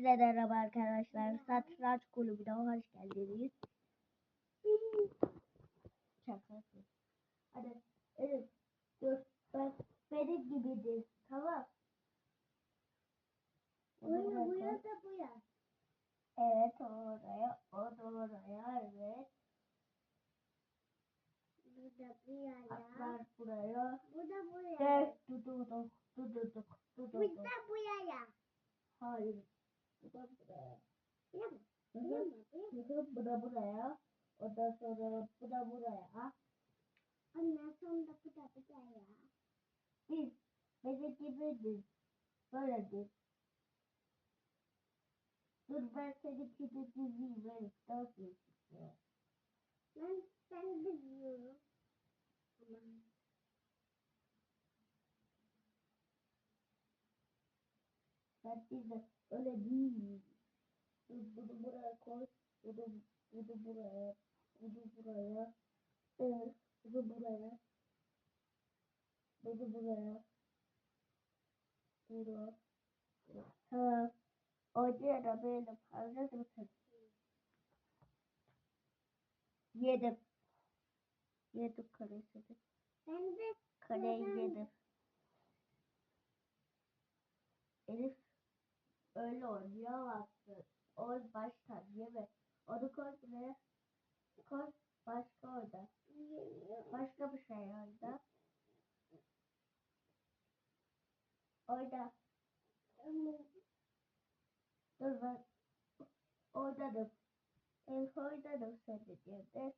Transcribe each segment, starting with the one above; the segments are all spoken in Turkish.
Hepinize merhaba arkadaşlar. Satranç kulübüne hoş geldiniz. Şakası. Hadi Elif dur. Ben benim gibidir. Tamam. Buraya, buraya da buraya. Evet oraya. O da oraya. Evet. Bu da buraya. Atlar buraya. Bu da buraya. Dört dududuk. Dududuk. Bu Dududuk. Hayır. Bu da buraya. Hı Buraya Bu da buraya. Ondan sonra bu da buraya. Ondan sonra da bu da buraya. Biz benim gibidir. Böyledir. Dur ben seni. Evet, ne yapıyorsun? ya? Ben, ben de diyorum. Aman. Ben de öyle değil. Bunu buraya koy. Bunu, bunu buraya. Bunu buraya. Evet, bunu buraya. Bunu buraya. Bunu. Tamam. Oraya da böyle fazla mısın? Yedim. Yedim karesini. Ben de Kareyi yedim. Elif öyle oynayamazsın. O baştan yeme. Onu koy buraya. Koy. Başka orada. Başka bir şey orada. Orada. Dur ben. Oynadım. Elif oynadım sen de yerde.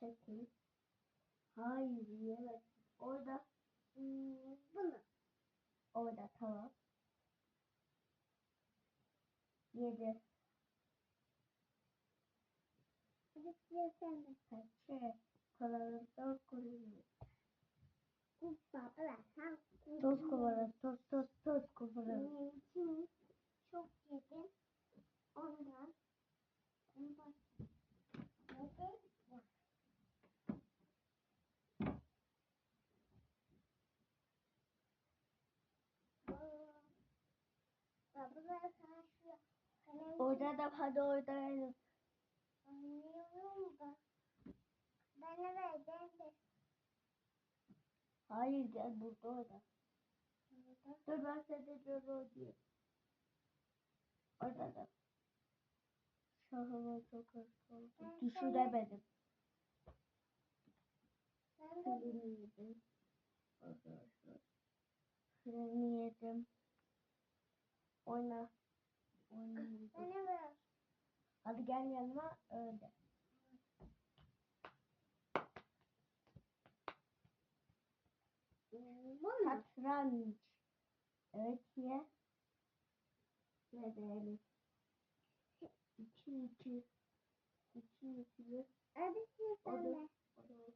Çekil. Hayır yiyemezsin. Orada. Hmm, bunu. Orada tamam. Yedi. Hadi sıra sende. Kaçı. Kalanından koyuyor. Kupa, bırak. Ha, Toz kumara, toz toz toz için çok yedim. Ondan. Ondan. Yedim. Ya. Baba karşı kalem Orada da hadi oradayım. anlıyorum da. Ben eve geldim. Hayır gel burada orada. Burada. Dur ben seni böyle oynayayım. Orada da. Şahıma çok hızlı oldu. Düşüremedim. Ben de yedim. Arkadaşlar. Freni yedim. Oyna. Oyna. Hadi gel yanıma öyle. Satranç. Evet ye. Ye de Elif. İki iki. İki iki. Hadi sıra O da. sende.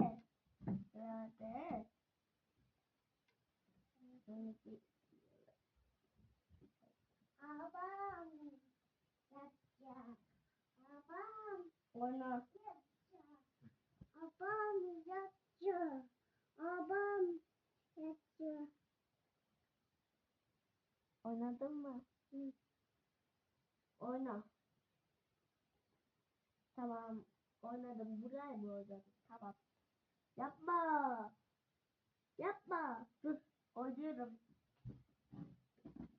O Babam. Yatacak. Babam. oyna. Babam yatacak. Babam yatacak. Oynadın mı? Hı. Oyna. Tamam. Oynadım. Buraya mı oynadın? Tamam. Yapma. Yapma. Dur. Oynuyorum.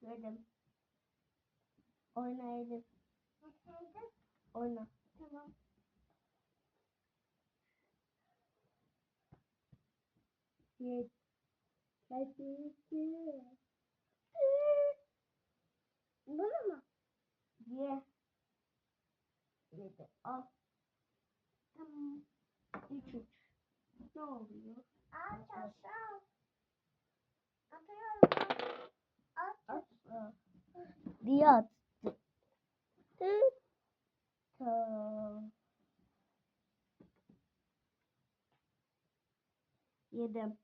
Dedim. Oyna Elif. Oyna. Tamam. Ye. Kedisi. Bunu mu? Ye. Yedi. Al. Tamam. Üç üç. Ne oluyor? Aç aşağı. Atıyorum. At. al. Diye attı. Yedim.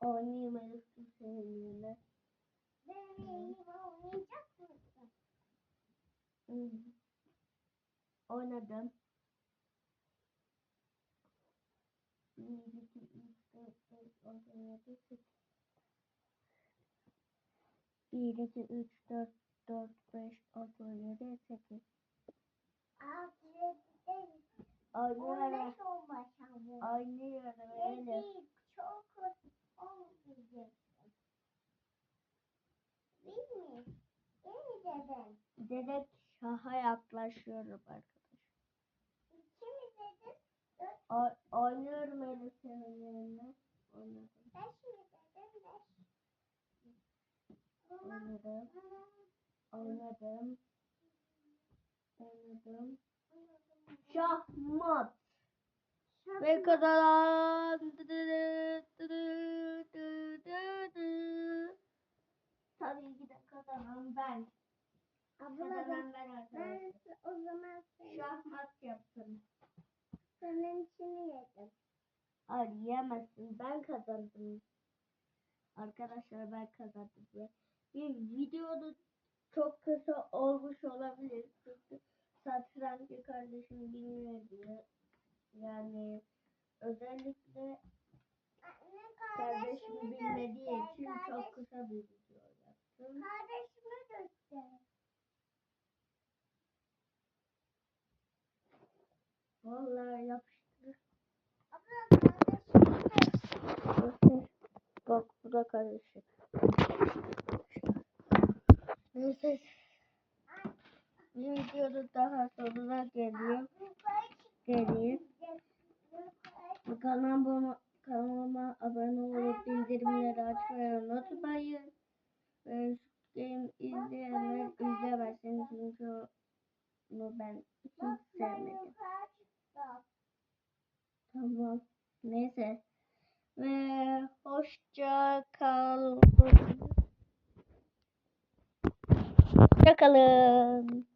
Oynayayım Elif seninle. Benim oynayacak Oynadım. 1, 2, 3, 4, 5, 6, 7, 8. 1, 2, 3, 4, 4, 5, 6, 7, 8. Altı yedi on beş yere Elif. Yedi çok olmayacak. Değil mi? Değil mi dedem? Giderek şaha yaklaşıyorum arkadaşlar. İki mi dedin? O- oynuyorum Elif senin yerine. Oynadım. beş mi dedin? Beş. Oynadım. Oynadım. Oynadım. Şahmat. Ve kazanan. Tabii ki de kazanan ben. Abla ben, ben ben o zaman senin, Şahmat yaptım. senin içini yedim. Hayır yiyemezsin. Ben kazandım. Arkadaşlar ben kazandım. Ve bir videoda çok kısa olmuş olabilir. Çünkü satrancı kardeşim bilmiyor diye. Yani özellikle kardeşim bilmediği için çok kısa bir video Da karışık. Neyse videonun daha sonuna geliyor. Geleyim. Kanalıma, kanalıma abone olup bildirimleri açmayı unutmayın. Ve game izleyenler izlemesin çünkü onu ben hiç sevmedim. Tamam. Neyse. Ve hoşça kalın. Hoşça kalın.